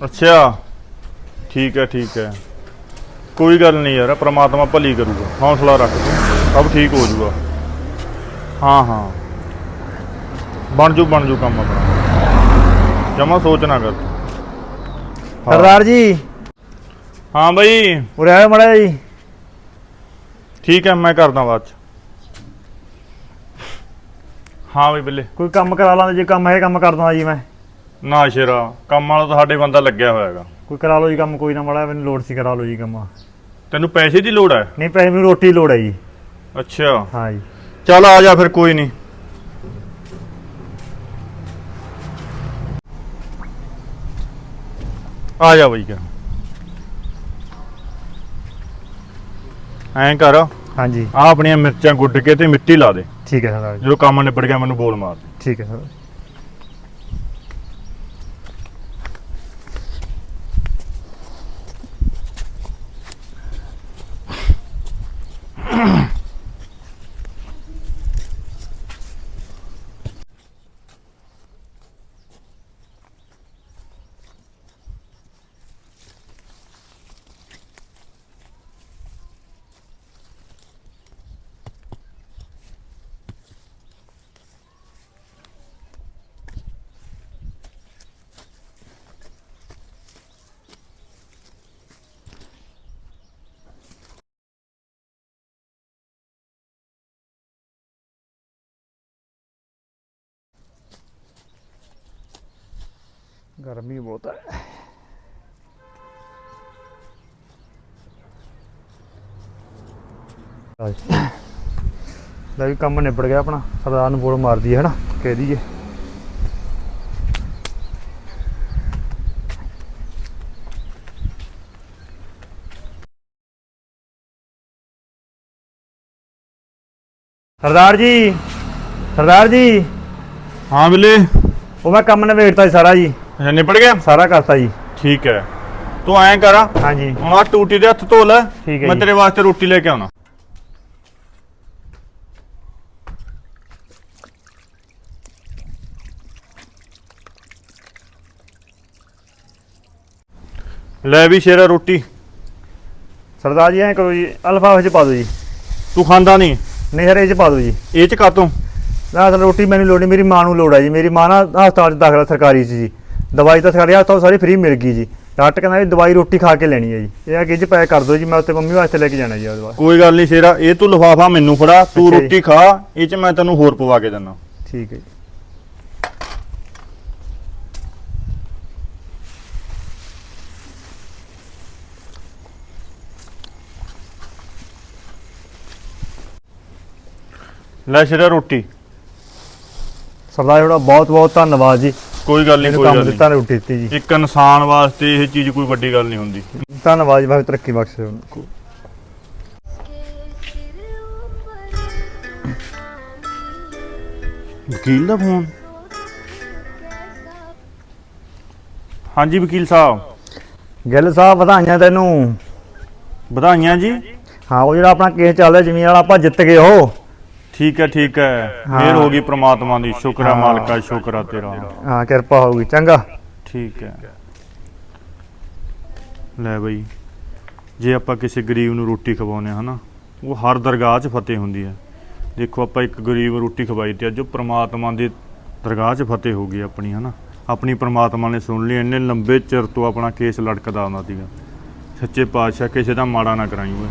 ਅੱਛਾ। ਠੀਕ ਹੈ ਠੀਕ ਹੈ। ਕੋਈ ਗੱਲ ਨਹੀਂ ਯਾਰ ਪ੍ਰਮਾਤਮਾ ਭਲੀ ਕਰੂਗਾ। ਹੌਸਲਾ ਰੱਖ ਸਭ ਠੀਕ ਹੋ ਜਾਊਗਾ ਹਾਂ ਹਾਂ। ਬਣ ਜੂ ਬਣ ਜੂ ਕੰਮ ਆਪਣਾ। ਜਮਾ ਸੋਚ ਨਾ ਕਰ। ਹਾਂ। ਸਰਦਾਰ ਜੀ। ਹਾਂ ਬਈ। ਉਰੇ ਆਇਓ ਮੜਾ ਜੀ। ਠੀਕ ਹੈ ਮੈਂ ਕਰਦਾ ਬਾਅਦ ਚ। ਹਾਂ ਬਈ ਬੱਲੇ। ਕੋਈ ਕੰਮ ਕਰਾ ਲਾਂਦੇ ਜੇ ਕੰਮ ਹੈ ਕੰਮ ਕਰ ਦਵਾਂ ਜੀ ਮੈਂ। ਨਾ ਸ਼ੇਰਾ ਕੰਮ ਵਾਲਾ ਤਾਂ ਸਾਡੇ ਬੰਦਾ ਲੱਗਿਆ ਹੋਇਆ ਹੈਗਾ। ਕੋਈ ਕਰਾ ਲਓ ਜੀ ਕੰਮ ਕੋਈ ਨਾ ਮੜਾ ਮੈਨੂੰ ਲੋੜ ਸੀ ਕਰਾ ਲਓ ਜੀ ਕੰਮ। ਤੈਨੂੰ ਪੈਸੇ ਦੀ ਲੋੜ ਹੈ? ਨਹੀਂ ਪੈਸੇ ਮੈਨੂੰ ਰੋਟੀ ਦੀ ਲੋੜ ਹੈ ਜੀ। ਅੱਛਾ। ਹਾਂ ਜੀ। ਚੱਲ ਆ ਜਾ ਫਿਰ ਕੋਈ ਨਹੀਂ। ਆ ਜਾ ਬਈ ਕਰ ਐਂ ਕਰ। ਆ ਹਾਂਜੀ ਆਪਣੀਆਂ ਮਿਰਚਾਂ ਗੁੱਡ ਕੇ ਤੇ ਮਿੱਟੀ ਲਾ ਦੇ। ਠੀਕ ਹੈ ਜੀ। ਜਦੋਂ ਕੰਮ ਨਿਬੜ ਗਿਆ ਮੈਨੂੰ ਬੋਲ ਮਾਰ ਠੀਕ ਹੈ ਸਰ। ਗਰਮੀ ਬਹੁਤ ਹੈ। ਲੈ ਵੀ ਕੰਮ ਨਿਬੜ ਗਿਆ ਆਪਣਾ। ਸਰਦਾਰ ਨੂੰ ਬੋਲ ਮਾਰਦੀ ਹੈ ਨਾ ਕਹਿ ਦਈਏ। ਸਰਦਾਰ ਜੀ ਸਰਦਾਰ ਜੀ। ਹਾਂ ਬਿੱਲੇ। ਉਹ ਮੈਂ ਕੰਮ ਨਿਬੇੜਤਾ ਜੀ ਸਾਰਾ ਜੀ। ਅੱਛਾ ਨਿਬੜ ਗਿਆ? ਸਾਰਾ ਕਰਤਾ ਜੀ। ਠੀਕ ਹੈ। ਤੂੰ ਐਂ ਕਰ। ਹਾਂਜੀ। ਆਹ ਟੂਟੀ ਦੇ ਹੱਥ ਧੋ ਲੈ। ਠੀਕ ਹੈ ਮੈਂ ਜੀ। ਤੇਰੇ ਵਾਸਤੇ ਰੋਟੀ ਲੈ ਕੇ ਆਉਣਾ। ਲੈ ਵੀ ਸ਼ੇਰਾ ਰੋਟੀ। ਸਰਦਾਰ ਜੀ ਐਂ ਕਰੋ ਜੀ ਅਲਫਾਫੇ ਚ ਪਾ ਦਿਓ ਜੀ। ਤੂੰ ਖਾਂਦਾ ਨਹੀਂ। ਨਹੀਂ ਸਰ ਇਹ ਚ ਪਾ ਦਿਓ ਜੀ। ਇਹ ਚ ਕਾਤੋਂ? ਨਾ ਅਸਲ ਰੋਟੀ ਮੈਨੂੰ ਲੋੜ ਨਹੀਂ ਮੇਰੀ ਮਾਂ ਨੂੰ ਲੋੜ ਹੈ ਜੀ। ਮੇਰੀ ਮਾਂ ਨਾ ਹਸਪਤਾਲ ਚ ਦਾਖਲਾ ਸਰਕਾਰੀ ਚ ਜੀ। ਦਵਾਈ ਤਾਂ ਸਰਕਾਰੀ ਹਸਪਤਾਲ ਸਾਰੀ ਫ੍ਰੀ ਮਿਲ ਗਈ ਜੀ। ਡਾਕਟਰ ਕਹਿੰਦਾ ਵੀ ਦਵਾਈ ਰੋਟੀ ਖਾ ਕੇ ਲੈਣੀ ਹੈ ਜੀ। ਇਹ ਆ ਕਿ ਇਹ ਚ ਪੈਕ ਕਰ ਦਿਓ ਜੀ ਮੈਂ ਉੱਤੇ ਮੰਮੀ ਵਾਸਤੇ ਲੈ ਕੇ ਜਾਣਾ ਜੀ ਉਹਦੇ ਬਾਅਦ ਕੋਈ ਗੱਲ ਨਹੀਂ ਸ਼ੇਰਾ ਇਹ ਤੂੰ ਲਿਫਾਫਾ ਮੈਨੂੰ ਫੜਾ ਤੂੰ ਅੱਛਾ ਜੀ। ਰੋਟੀ ਖਾ ਇਹ ਚ ਮੈਂ ਤੈਨੂੰ ਹੋਰ ਪਵਾ ਕੇ ਦਿੰਦਾ। ਠੀਕ ਹੈ ਜੀ। ਲੈ ਸ਼ੇਰਾ ਰੋਟੀ। ਸਰਦਾਰ ਜੀ ਬਹੁਤ ਬਹੁਤ ਧੰਨਵਾਦ ਜੀ। ਕੋਈ ਗੱਲ ਨਹੀਂ ਮੈਨੂੰ ਕੋਈ ਕੰਮ ਗੱਲ ਦਿੱਤਾ ਨਹੀਂ। ਰੋਟੀ ਦਿੱਤੀ ਜੀ ਇੱਕ ਇਨਸਾਨ ਵਾਸਤੇ ਇਹ ਚੀਜ਼ ਕੋਈ ਵੱਡੀ ਗੱਲ ਨਹੀਂ ਹੁੰਦੀ। ਧੰਨਵਾਦ ਜੀ ਭਾਵੇਂ ਤਰੱਕੀ ਬਖਸ਼ੇ ਉਹਨੂੰ ਵਕੀਲ ਦਾ ਫੋਨ। ਹਾਂਜੀ ਵਕੀਲ ਸਾਹਿਬ। ਗਿੱਲ ਸਾਹਿਬ ਵਧਾਈਆਂ ਤੈਨੂੰ। ਵਧਾਈਆਂ ਜੀ। ਹਾਂ ਉਹ ਜਿਹੜਾ ਆਪਣਾ ਕੇਸ ਚੱਲ ਰਿਹਾ ਜ਼ਮੀਨ ਵਾਲਾ ਆਪਾਂ ਜਿੱਤ ਗਏ ਉਹ। ਠੀਕ ਹੈ ਠੀਕ ਹੈ। ਮਿਹਰ ਹੋ ਗਈ ਪ੍ਰਮਾਤਮਾ ਦੀ। ਸ਼ੁਕਰ ਹੈ। ਮਾਲਕਾ ਸ਼ੁਕਰ ਹੈ ਤੇਰਾ। ਹਾਂ ਕਿਰਪਾ ਹੋਊਗੀ ਚੰਗਾ। ਠੀਕ ਹੈ। ਲੈ ਬਈ ਜੇ ਆਪਾਂ ਕਿਸੇ ਗਰੀਬ ਨੂੰ ਰੋਟੀ ਖਵਾਉਨੇ ਹਨਾ ਉਹ ਹਰ ਦਰਗਾਹ 'ਚ ਫਤਿਹ ਹੁੰਦੀ ਹੈ। ਦੇਖੋ ਆਪਾਂ ਇੱਕ ਗਰੀਬ ਨੂੰ ਰੋਟੀ ਖਵਾਈ ਤੇ ਅੱਜ ਉਹ ਪ੍ਰਮਾਤਮਾ ਦੀ ਦਰਗਾਹ 'ਚ ਫਤਿਹ ਹੋ ਗਈ ਆਪਣੀ ਹਨਾ। ਆਪਣੀ ਪ੍ਰਮਾਤਮਾ ਨੇ ਸੁਣ ਲਈ ਇੰਨੇ ਲੰਬੇ ਚਿਰ ਤੋਂ ਆਪਣਾ ਕੇਸ ਲਟਕਦਾ ਆਉਂਦਾ ਸੀਗਾ। ਸੱਚੇ ਪਾਤਸ਼ਾਹ ਕਿਸੇ ਦਾ ਮਾੜਾ ਨਾ ਕਰਾਈ ਓਏ